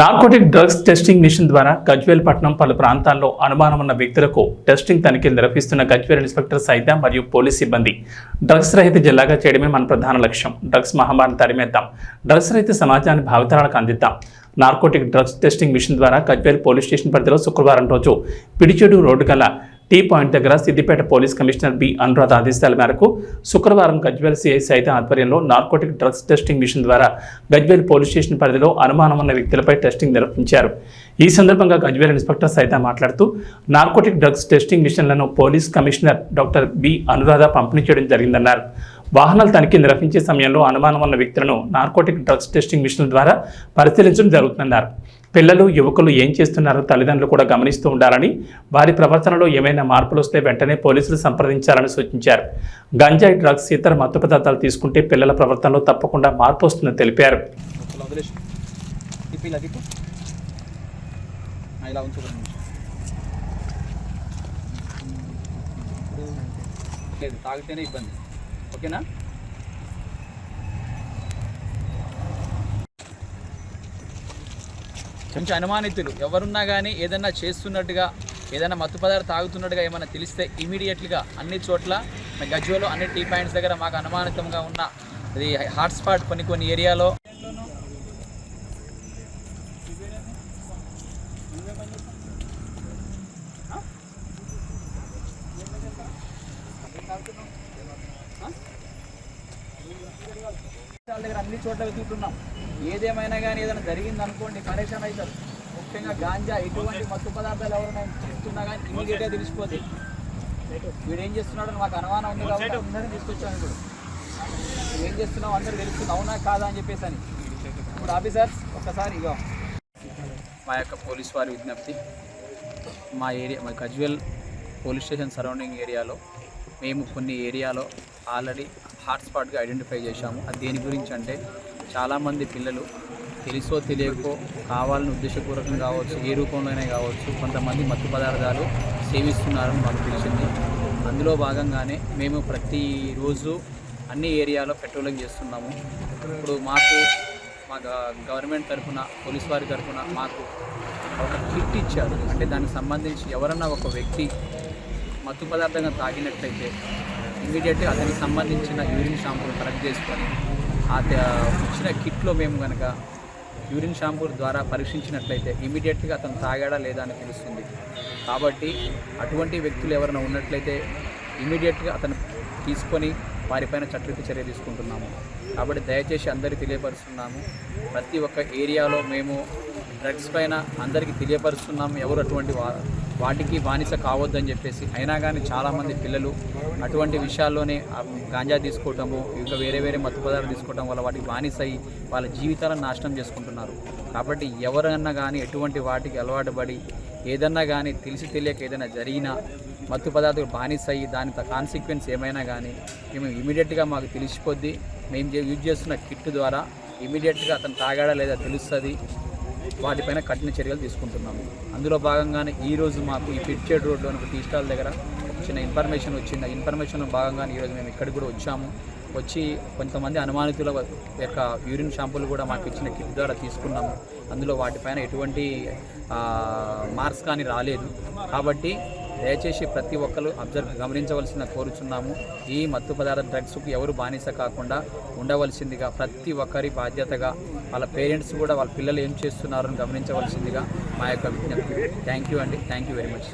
Narcotic drugs testing machine ద్వారా గజ్వేల్ పట్టణం పలు ప్రాంతాల్లో అనుమానం ఉన్న వ్యక్తులకు టెస్టింగ్ తనిఖీలు నిర్వహిస్తున్న గజ్వేల్ ఇన్స్పెక్టర్ సైతం మరియు పోలీస్ సిబ్బంది. డ్రగ్స్ రహిత జిల్లాగా చేయడమే మన ప్రధాన లక్ష్యం. డ్రగ్స్ మహమ్మారిని తరిమేద్దాం. డ్రగ్స్ రహిత సమాజాన్ని భావితరాలకు అందిద్దాం. నార్కోటిక్ డ్రగ్స్ టెస్టింగ్ మిషన్ ద్వారా గజ్వేల్ పోలీస్ స్టేషన్ పరిధిలో శుక్రవారం రోజు పిడిచెడు రోడ్డు గల టీ పాయింట్ దగ్గర Siddipet police commissioner B. Anuradha ఆదేశాల మేరకు శుక్రవారం గజ్వేల్ సిఐ సైతం ఆధ్వర్యంలో నార్కోటిక్ డ్రగ్స్ టెస్టింగ్ మిషన్ ద్వారా గజ్వేల్ పోలీస్ స్టేషన్ పరిధిలో అనుమానం ఉన్న వ్యక్తులపై టెస్టింగ్ నిర్వహించారు. ఈ సందర్భంగా గజ్వేల్ ఇన్స్పెక్టర్ సైతం మాట్లాడుతూ narcotic drugs testing మిషన్లను police commissioner doctor B. Anuradha పంపిణీ చేయడం జరిగిందన్నారు. వాహనాల తనిఖీ నిర్వహించే సమయంలో అనుమానం ఉన్న వ్యక్తులను నార్కోటిక్ డ్రగ్స్ టెస్టింగ్ మిషన్ ద్వారా పరిశీలించడం జరుగుతుందన్నారు. పిల్లలు యువకులు ఏం చేస్తున్నారో తల్లిదండ్రులు కూడా గమనిస్తూ ఉండాలని వారి ప్రవర్తనలో ఏమైనా మార్పులు వస్తే వెంటనే పోలీసులు సంప్రదించాలని సూచించారు. గంజాయి డ్రగ్స్ ఇతర మత్తు పదార్థాలు తీసుకుంటే పిల్లల ప్రవర్తనలో తప్పకుండా మార్పు వస్తుందని తెలిపారు. తాగితేనే ఇబ్బంది. ఓకేనా? కొంచెం అనుమానితులు. ఎవరున్నా కానీ ఏదైనా చేస్తున్నట్టుగా ఏదైనా మత్తు పదార్థం తాగుతున్నట్టుగా ఏమైనా తెలిస్తే ఇమీడియట్గా అన్ని చోట్ల గజ్వలో అన్ని టీ పాయింట్స్ దగ్గర మాకు అనుమానితంగా ఉన్న అది హాట్స్పాట్ కొన్ని కొన్ని ఏరియాలో. వాళ్ళ దగ్గర అన్ని చోట్ల వెతుకుతున్నాం. ఏదేమైనా కానీ ఏదైనా జరిగింది అనుకోండి పరేషాన్ అవుతారు. ముఖ్యంగా గాంజా ఎటువంటి మత్తు పదార్థాలు ఎవరైనా చేస్తున్నా కానీ ఇమీడియట్గా తెలిసిపోతుంది వీడు ఏం చేస్తున్నాడో మాకు అనుమానం ఉంది కాబట్టి అందరినీ తీసుకొచ్చాను ఇప్పుడు. ఏం చేస్తున్నావు అందరూ తెలుస్తుంది అవునా కాదా అని చెప్పేసి అని. ఇప్పుడు ఆఫీసర్స్ ఒక్కసారి ఇగో. మా యొక్క పోలీస్ వారి విజ్ఞప్తి. మా ఏరియా మా గజ్వెల్ పోలీస్ స్టేషన్ సరౌండింగ్ ఏరియాలో మేము కొన్ని ఏరియాలో ఆల్రెడీ హాట్స్పాట్గా ఐడెంటిఫై చేశాము. అది దేని గురించి అంటే చాలామంది పిల్లలు తెలుసో తెలియకో కావాలని ఉద్దేశపూర్వకం కావచ్చు ఏ రూపంలోనే కావచ్చు కొంతమంది మత్తు పదార్థాలు సేవిస్తున్నారని మాకు తెలిసింది. అందులో భాగంగానే మేము ప్రతిరోజు అన్ని ఏరియాలో పెట్రోలింగ్ చేస్తున్నాము. ఇప్పుడు మాకు మా గ- గవర్నమెంట్ తరఫున పోలీస్ వారి తరఫున మాకు ఒక కిట్ ఇచ్చారు. అంటే దానికి సంబంధించి ఎవరన్నా ఒక వ్యక్తి మత్తు పదార్థంగా తాగినట్లయితే ఇమీడియట్గా అతనికి సంబంధించిన యూరిన్ షాంపూలు కలెక్ట్ చేసుకొని ఆ ఇచ్చిన కిట్లో మేము కనుక యూరిన్ షాంపూ ద్వారా పరీక్షించినట్లయితే ఇమీడియట్గా అతను తాగాడా లేదా అని తెలుస్తుంది. కాబట్టి అటువంటి వ్యక్తులు ఎవరైనా ఉన్నట్లయితే ఇమీడియట్గా అతను తీసుకొని వారిపైన చట్టరీత చర్య తీసుకుంటున్నాము. కాబట్టి దయచేసి అందరికీ తెలియపరుస్తున్నాము. ప్రతి ఒక్క ఏరియాలో మేము డ్రగ్స్ పైన అందరికీ తెలియపరుస్తున్నాము. ఎవరు అటువంటి వారు వాటికి బానిస కావద్దని చెప్పేసి అయినా కానీ చాలామంది పిల్లలు అటువంటి విషయాల్లోనే గాంజా తీసుకోవటము ఇంకా వేరే వేరే మత్తు పదార్థాలు తీసుకోవటం వల్ల వాటికి బానిస అయ్యి వాళ్ళ జీవితాలను నాశనం చేసుకుంటున్నారు. కాబట్టి ఎవరన్నా కానీ ఎటువంటి వాటికి అలవాటు పడి ఏదన్నా కానీ తెలిసి తెలియక ఏదైనా జరిగినా మత్తు పదార్థాలు బానిస అయ్యి దాని కాన్సిక్వెన్స్ ఏమైనా కానీ మేము ఇమీడియట్గా మాకు తెలిసిపోద్ది. మేము యూజ్ చేస్తున్న కిట్ ద్వారా ఇమీడియట్గా అతను తాగాడా లేదా తెలుస్తుంది. వాటిపైన కఠిన చర్యలు తీసుకుంటున్నాము. అందులో భాగంగానే ఈరోజు మాకు ఈ పిడ్చేడ్ రోడ్లోని ఒక టీ స్టాల్ దగ్గర చిన్న ఇన్ఫర్మేషన్ వచ్చింది. ఇన్ఫర్మేషన్ భాగంగానే ఈరోజు మేము ఇక్కడికి కూడా వచ్చాము. వచ్చి కొంతమంది అనుమానితుల యొక్క యూరిన్ షాంపులు కూడా మాకు ఇచ్చిన కిట్ ద్వారా తీసుకున్నాము. అందులో వాటిపైన ఎటువంటి మార్క్స్ కానీ రాలేదు. కాబట్టి దయచేసి ప్రతి ఒక్కరు అబ్జర్వ్ గమనించవలసిన కోరుచున్నాము. ఈ మత్తు పదార్థ డ్రగ్స్కు ఎవరు బానిస కాకుండా ఉండవలసిందిగా ప్రతి ఒక్కరి బాధ్యతగా వాళ్ళ పేరెంట్స్ కూడా వాళ్ళ పిల్లలు ఏం చేస్తున్నారని గమనించవలసిందిగా మా యొక్క విజ్ఞప్తి. థ్యాంక్ యూ అండి. Thank you very much